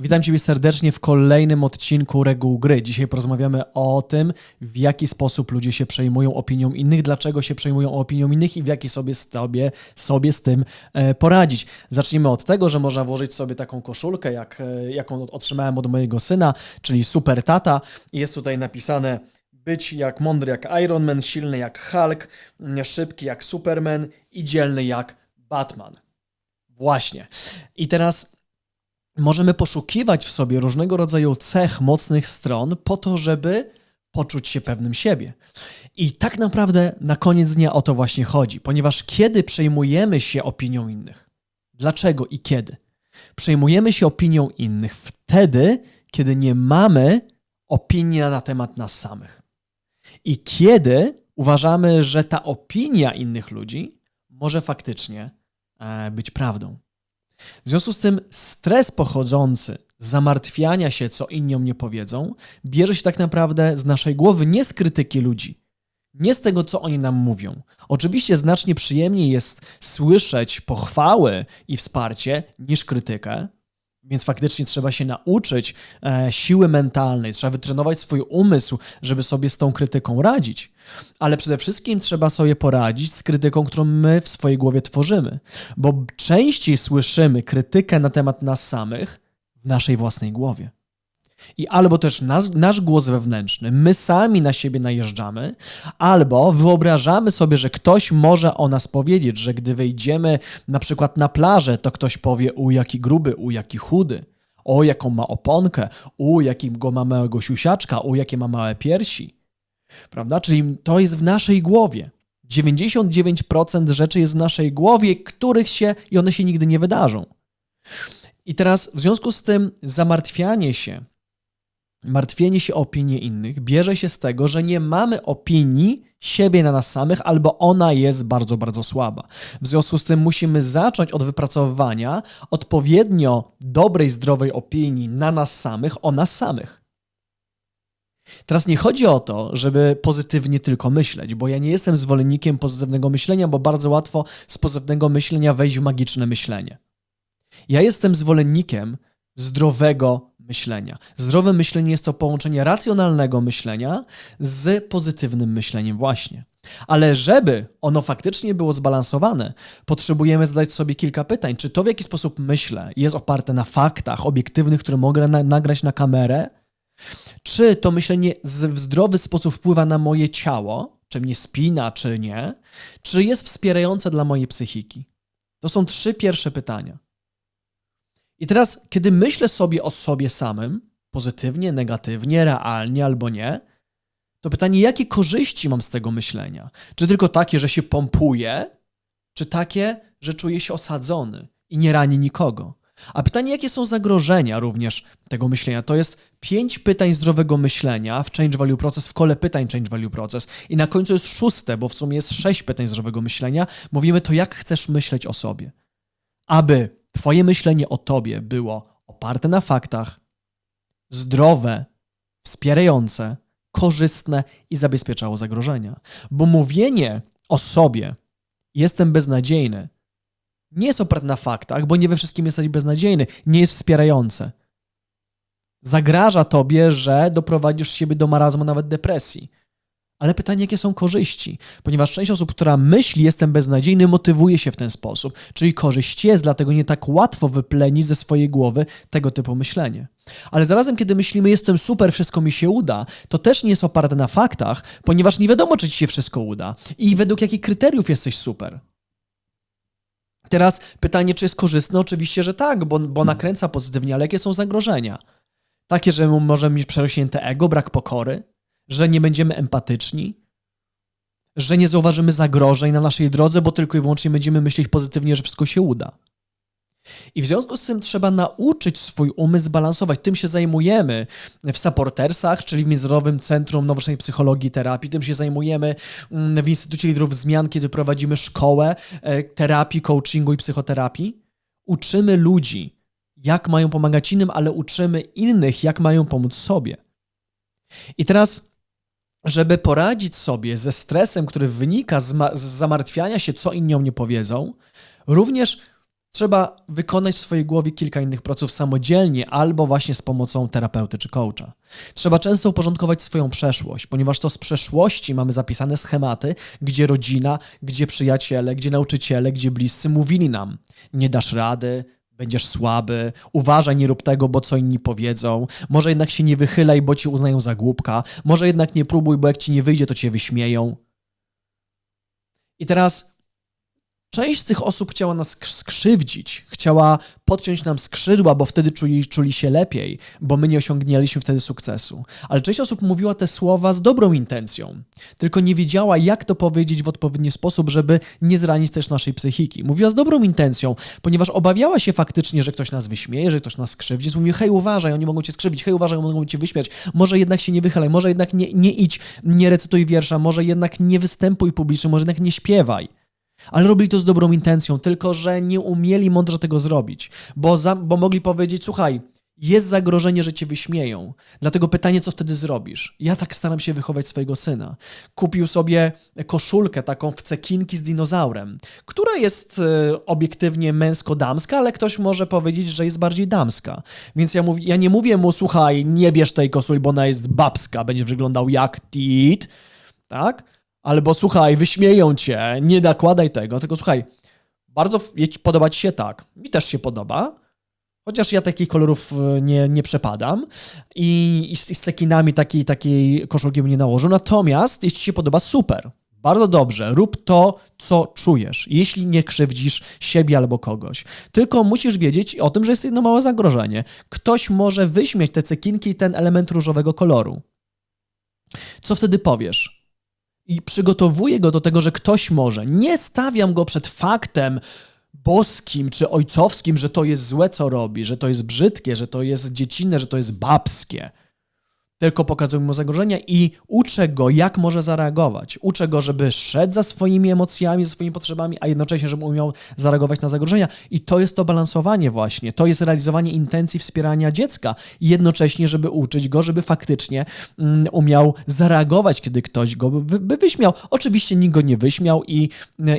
Witam Ciebie serdecznie w kolejnym odcinku Reguł Gry. Dzisiaj porozmawiamy o tym, w jaki sposób ludzie się przejmują opinią innych, dlaczego się przejmują opinią innych i w jaki sobie, sobie, sobie z tym e, poradzić. Zacznijmy od tego, że można włożyć sobie taką koszulkę, jak, e, jaką otrzymałem od mojego syna, czyli Super Tata. Jest tutaj napisane być jak mądry jak Iron Man, silny jak Hulk, szybki jak Superman i dzielny jak Batman. Właśnie. I teraz możemy poszukiwać w sobie różnego rodzaju cech mocnych stron po to, żeby poczuć się pewnym siebie. I tak naprawdę na koniec dnia o to właśnie chodzi, ponieważ kiedy przejmujemy się opinią innych? Dlaczego i kiedy? Przejmujemy się opinią innych wtedy, kiedy nie mamy opinii na temat nas samych. I kiedy uważamy, że ta opinia innych ludzi może faktycznie e, być prawdą. W związku z tym stres pochodzący z zamartwiania się, co inni o mnie powiedzą, bierze się tak naprawdę z naszej głowy, nie z krytyki ludzi, nie z tego, co oni nam mówią. Oczywiście znacznie przyjemniej jest słyszeć pochwały i wsparcie niż krytykę, więc faktycznie trzeba się nauczyć e, siły mentalnej, trzeba wytrenować swój umysł, żeby sobie z tą krytyką radzić. Ale przede wszystkim trzeba sobie poradzić z krytyką, którą my w swojej głowie tworzymy, bo częściej słyszymy krytykę na temat nas samych w naszej własnej głowie. I albo też nasz, nasz głos wewnętrzny, my sami na siebie najeżdżamy, albo wyobrażamy sobie, że ktoś może o nas powiedzieć, że gdy wejdziemy na przykład na plażę, to ktoś powie, u jaki gruby, u jaki chudy, o jaką ma oponkę, u jakiego ma małego siusiaczka, u jakie ma małe piersi. Prawda? Czyli to jest w naszej głowie. 99% rzeczy jest w naszej głowie, których się i one się nigdy nie wydarzą. I teraz w związku z tym zamartwianie się martwienie się o opinię innych bierze się z tego, że nie mamy opinii siebie na nas samych, albo ona jest bardzo, bardzo słaba. W związku z tym musimy zacząć od wypracowywania odpowiednio dobrej, zdrowej opinii na nas samych, o nas samych. Teraz nie chodzi o to, żeby pozytywnie tylko myśleć, bo ja nie jestem zwolennikiem pozytywnego myślenia, bo bardzo łatwo z pozytywnego myślenia wejść w magiczne myślenie. Ja jestem zwolennikiem zdrowego myślenia. Zdrowe myślenie jest to połączenie racjonalnego myślenia z pozytywnym myśleniem właśnie. Ale żeby ono faktycznie było zbalansowane, potrzebujemy zadać sobie kilka pytań. Czy to, w jaki sposób myślę, jest oparte na faktach obiektywnych, które mogę na nagrać na kamerę? Czy to myślenie w zdrowy sposób wpływa na moje ciało, czy mnie spina, czy nie? Czy jest wspierające dla mojej psychiki? To są trzy pierwsze pytania. I teraz, kiedy myślę sobie o sobie samym, pozytywnie, negatywnie, realnie albo nie, to pytanie, jakie korzyści mam z tego myślenia? Czy tylko takie, że się pompuję, czy takie, że czuję się osadzony i nie rani nikogo? A pytanie, jakie są zagrożenia również tego myślenia? To jest pięć pytań zdrowego myślenia w Change Value Process, w kole pytań Change Value Process. I na końcu jest szóste, bo w sumie jest sześć pytań zdrowego myślenia. Mówimy to, jak chcesz myśleć o sobie. Aby Twoje myślenie o tobie było oparte na faktach, zdrowe, wspierające, korzystne i zabezpieczało zagrożenia. Bo mówienie o sobie, jestem beznadziejny, nie jest oparte na faktach, bo nie we wszystkim jesteś beznadziejny, nie jest wspierające. Zagraża tobie, że doprowadzisz siebie do marazmu, nawet depresji. Ale pytanie, jakie są korzyści? Ponieważ część osób, która myśli, jestem beznadziejny, motywuje się w ten sposób. Czyli korzyść jest, dlatego nie tak łatwo wyplenić ze swojej głowy tego typu myślenie. Ale zarazem, kiedy myślimy, jestem super, wszystko mi się uda, to też nie jest oparte na faktach, ponieważ nie wiadomo, czy ci się wszystko uda i według jakich kryteriów jesteś super. Teraz pytanie, czy jest korzystne? Oczywiście, że tak, bo, bo nakręca pozytywnie, ale jakie są zagrożenia? Takie, że może mieć przerośnięte ego, brak pokory, że nie będziemy empatyczni, że nie zauważymy zagrożeń na naszej drodze, bo tylko i wyłącznie będziemy myśleć pozytywnie, że wszystko się uda. I w związku z tym trzeba nauczyć swój umysł balansować. Tym się zajmujemy w supportersach, czyli w Międzynarodowym Centrum Nowoczesnej Psychologii i Terapii. Tym się zajmujemy mm, w Instytucie Liderów Zmian, kiedy prowadzimy szkołę e, terapii, coachingu i psychoterapii. Uczymy ludzi, jak mają pomagać innym, ale uczymy innych, jak mają pomóc sobie. I teraz żeby poradzić sobie ze stresem, który wynika z, z zamartwiania się, co inni o mnie powiedzą, również Trzeba wykonać w swojej głowie kilka innych procesów samodzielnie albo właśnie z pomocą terapeuty czy coacha. Trzeba często uporządkować swoją przeszłość, ponieważ to z przeszłości mamy zapisane schematy, gdzie rodzina, gdzie przyjaciele, gdzie nauczyciele, gdzie bliscy mówili nam: nie dasz rady, będziesz słaby, uważaj, nie rób tego, bo co inni powiedzą, może jednak się nie wychylaj, bo ci uznają za głupka, może jednak nie próbuj, bo jak ci nie wyjdzie, to cię wyśmieją. I teraz Część z tych osób chciała nas skrzywdzić, chciała podciąć nam skrzydła, bo wtedy czuli, czuli się lepiej, bo my nie osiągnęliśmy wtedy sukcesu. Ale część osób mówiła te słowa z dobrą intencją, tylko nie wiedziała, jak to powiedzieć w odpowiedni sposób, żeby nie zranić też naszej psychiki. Mówiła z dobrą intencją, ponieważ obawiała się faktycznie, że ktoś nas wyśmieje, że ktoś nas skrzywdzi. Więc mówiła, hej, uważaj, oni mogą cię skrzywdzić, hej, uważaj, oni mogą cię wyśmiać, może jednak się nie wychylaj, może jednak nie, nie idź, nie recytuj wiersza, może jednak nie występuj publicznie, może jednak nie śpiewaj. Ale robili to z dobrą intencją, tylko że nie umieli mądrze tego zrobić, bo, za, bo mogli powiedzieć: Słuchaj, jest zagrożenie, że cię wyśmieją. Dlatego pytanie, co wtedy zrobisz? Ja tak staram się wychować swojego syna. Kupił sobie koszulkę taką w cekinki z dinozaurem, która jest e, obiektywnie męsko-damska, ale ktoś może powiedzieć, że jest bardziej damska. Więc ja, ja nie mówię mu, słuchaj, nie bierz tej koszuli, bo ona jest babska, będzie wyglądał jak tit, tak? Albo słuchaj, wyśmieją cię, nie nakładaj tego, tylko słuchaj, bardzo podoba ci się tak. Mi też się podoba, chociaż ja takich kolorów e, nie, nie przepadam i, i z, z cekinami takiej, takiej koszulki bym nie nałożył. Natomiast jeśli się podoba, super. Bardzo dobrze, rób to, co czujesz, jeśli nie krzywdzisz siebie albo kogoś. Tylko musisz wiedzieć o tym, że jest jedno małe zagrożenie. Ktoś może wyśmieć te cekinki i ten element różowego koloru. Co wtedy powiesz? I przygotowuję go do tego, że ktoś może. Nie stawiam go przed faktem boskim czy ojcowskim, że to jest złe, co robi, że to jest brzydkie, że to jest dziecinne, że to jest babskie tylko pokazuję mu zagrożenia i uczę go, jak może zareagować. Uczę go, żeby szedł za swoimi emocjami, za swoimi potrzebami, a jednocześnie, żeby umiał zareagować na zagrożenia. I to jest to balansowanie właśnie. To jest realizowanie intencji wspierania dziecka. Jednocześnie, żeby uczyć go, żeby faktycznie um, umiał zareagować, kiedy ktoś go by, by wyśmiał. Oczywiście nikt go nie wyśmiał i,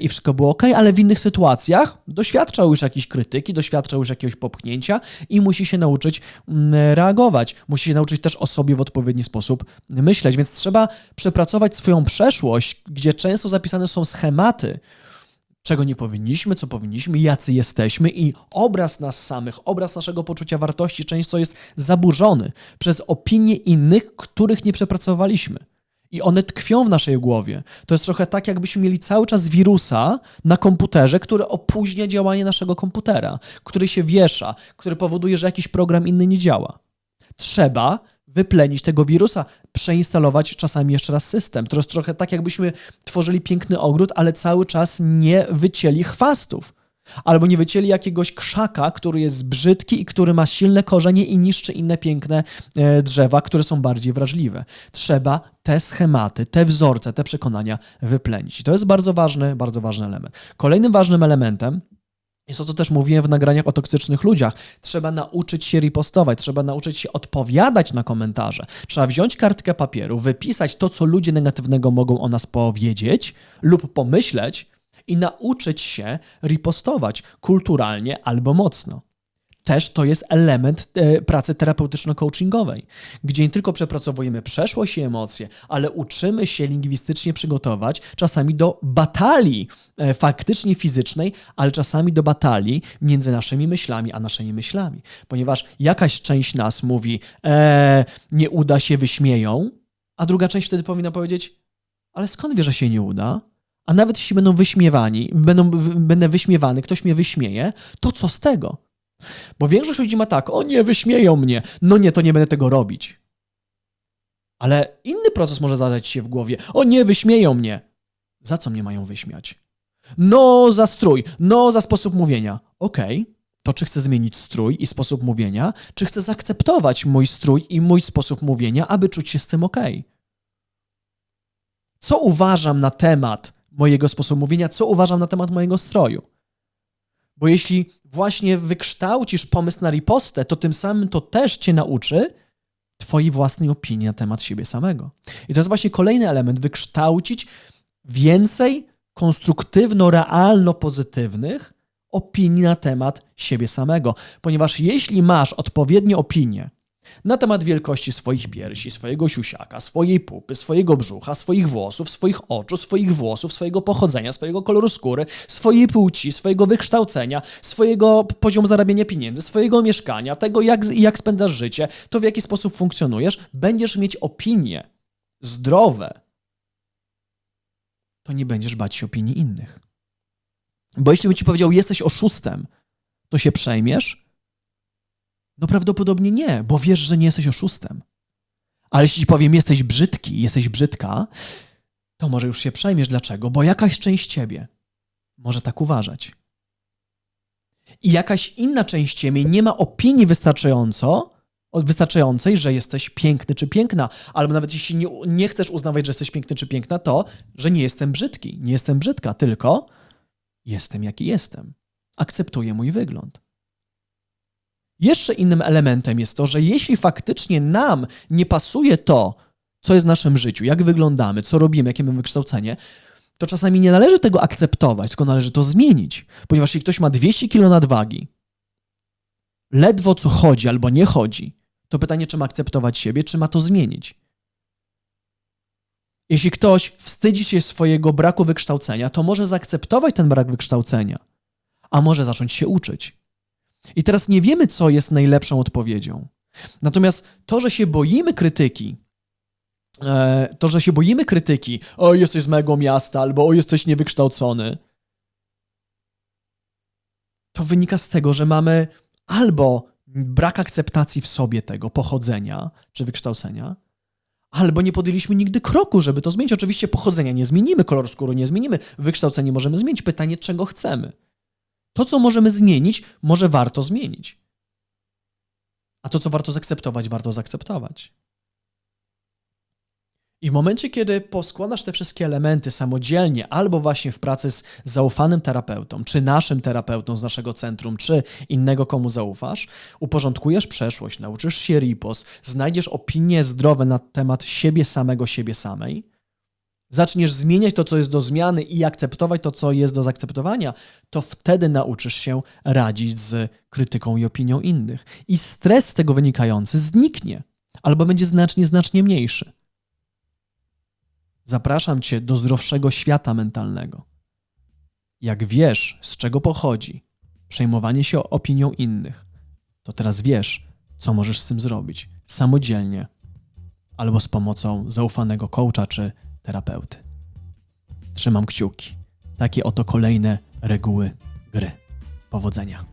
i wszystko było ok, ale w innych sytuacjach doświadczał już jakiejś krytyki, doświadczał już jakiegoś popchnięcia i musi się nauczyć um, reagować. Musi się nauczyć też o sobie w odpowiedni sposób myśleć. Więc trzeba przepracować swoją przeszłość, gdzie często zapisane są schematy, czego nie powinniśmy, co powinniśmy, jacy jesteśmy i obraz nas samych, obraz naszego poczucia wartości często jest zaburzony przez opinie innych, których nie przepracowaliśmy. I one tkwią w naszej głowie. To jest trochę tak, jakbyśmy mieli cały czas wirusa na komputerze, który opóźnia działanie naszego komputera, który się wiesza, który powoduje, że jakiś program inny nie działa. Trzeba wyplenić tego wirusa, przeinstalować czasami jeszcze raz system. To jest trochę tak, jakbyśmy tworzyli piękny ogród, ale cały czas nie wycięli chwastów. Albo nie wycięli jakiegoś krzaka, który jest brzydki i który ma silne korzenie i niszczy inne piękne e, drzewa, które są bardziej wrażliwe. Trzeba te schematy, te wzorce, te przekonania wyplenić. I to jest bardzo ważny, bardzo ważny element. Kolejnym ważnym elementem jest to, też mówiłem w nagraniach o toksycznych ludziach. Trzeba nauczyć się ripostować, trzeba nauczyć się odpowiadać na komentarze. Trzeba wziąć kartkę papieru, wypisać to, co ludzie negatywnego mogą o nas powiedzieć lub pomyśleć i nauczyć się ripostować kulturalnie albo mocno też to jest element e, pracy terapeutyczno-coachingowej, gdzie nie tylko przepracowujemy przeszłość i emocje, ale uczymy się lingwistycznie przygotować czasami do batalii e, faktycznie fizycznej, ale czasami do batalii między naszymi myślami a naszymi myślami. Ponieważ jakaś część nas mówi, e, nie uda się, wyśmieją, a druga część wtedy powinna powiedzieć, ale skąd wie, że się nie uda? A nawet jeśli będą wyśmiewani, będą, będę wyśmiewany, ktoś mnie wyśmieje, to co z tego? Bo większość ludzi ma tak, o nie, wyśmieją mnie. No nie, to nie będę tego robić. Ale inny proces może zadać się w głowie. O nie, wyśmieją mnie. Za co mnie mają wyśmiać? No, za strój, no, za sposób mówienia. Okej, okay. to czy chcę zmienić strój i sposób mówienia, czy chcę zaakceptować mój strój i mój sposób mówienia, aby czuć się z tym ok? Co uważam na temat mojego sposobu mówienia, co uważam na temat mojego stroju? Bo jeśli właśnie wykształcisz pomysł na ripostę, to tym samym to też cię nauczy twojej własnej opinii na temat siebie samego. I to jest właśnie kolejny element, wykształcić więcej konstruktywno-realno-pozytywnych opinii na temat siebie samego. Ponieważ jeśli masz odpowiednie opinie na temat wielkości swoich piersi, swojego siusiaka, swojej pupy, swojego brzucha, swoich włosów, swoich oczu, swoich włosów, swojego pochodzenia, swojego koloru skóry, swojej płci, swojego wykształcenia, swojego poziomu zarabiania pieniędzy, swojego mieszkania, tego jak, jak spędzasz życie, to w jaki sposób funkcjonujesz, będziesz mieć opinie zdrowe, to nie będziesz bać się opinii innych. Bo jeśli by ci powiedział, jesteś oszustem, to się przejmiesz? No prawdopodobnie nie, bo wiesz, że nie jesteś oszustem. Ale jeśli ci powiem, jesteś brzydki, jesteś brzydka, to może już się przejmiesz. Dlaczego? Bo jakaś część ciebie może tak uważać. I jakaś inna część ciebie nie ma opinii wystarczająco, wystarczającej, że jesteś piękny czy piękna, albo nawet jeśli nie, nie chcesz uznawać, że jesteś piękny czy piękna, to, że nie jestem brzydki, nie jestem brzydka, tylko jestem jaki jestem. Akceptuję mój wygląd. Jeszcze innym elementem jest to, że jeśli faktycznie nam nie pasuje to, co jest w naszym życiu, jak wyglądamy, co robimy, jakie mamy wykształcenie, to czasami nie należy tego akceptować, tylko należy to zmienić. Ponieważ jeśli ktoś ma 200 kg nadwagi, ledwo co chodzi albo nie chodzi, to pytanie, czy ma akceptować siebie, czy ma to zmienić. Jeśli ktoś wstydzi się swojego braku wykształcenia, to może zaakceptować ten brak wykształcenia, a może zacząć się uczyć. I teraz nie wiemy, co jest najlepszą odpowiedzią. Natomiast to, że się boimy krytyki, e, to, że się boimy krytyki, o jesteś z mego miasta, albo o jesteś niewykształcony, to wynika z tego, że mamy albo brak akceptacji w sobie tego pochodzenia czy wykształcenia, albo nie podjęliśmy nigdy kroku, żeby to zmienić. Oczywiście pochodzenia nie zmienimy, kolor skóry nie zmienimy, wykształcenie możemy zmienić. Pytanie, czego chcemy. To, co możemy zmienić, może warto zmienić. A to, co warto zaakceptować, warto zaakceptować. I w momencie, kiedy poskładasz te wszystkie elementy samodzielnie, albo właśnie w pracy z zaufanym terapeutą, czy naszym terapeutą z naszego centrum, czy innego, komu zaufasz, uporządkujesz przeszłość, nauczysz się RIPOS, znajdziesz opinie zdrowe na temat siebie samego, siebie samej, zaczniesz zmieniać to, co jest do zmiany i akceptować to, co jest do zaakceptowania, to wtedy nauczysz się radzić z krytyką i opinią innych. I stres z tego wynikający zniknie, albo będzie znacznie, znacznie mniejszy. Zapraszam Cię do zdrowszego świata mentalnego. Jak wiesz, z czego pochodzi przejmowanie się opinią innych, to teraz wiesz, co możesz z tym zrobić samodzielnie albo z pomocą zaufanego coacha czy terapeuty. Trzymam kciuki. Takie oto kolejne reguły gry. Powodzenia.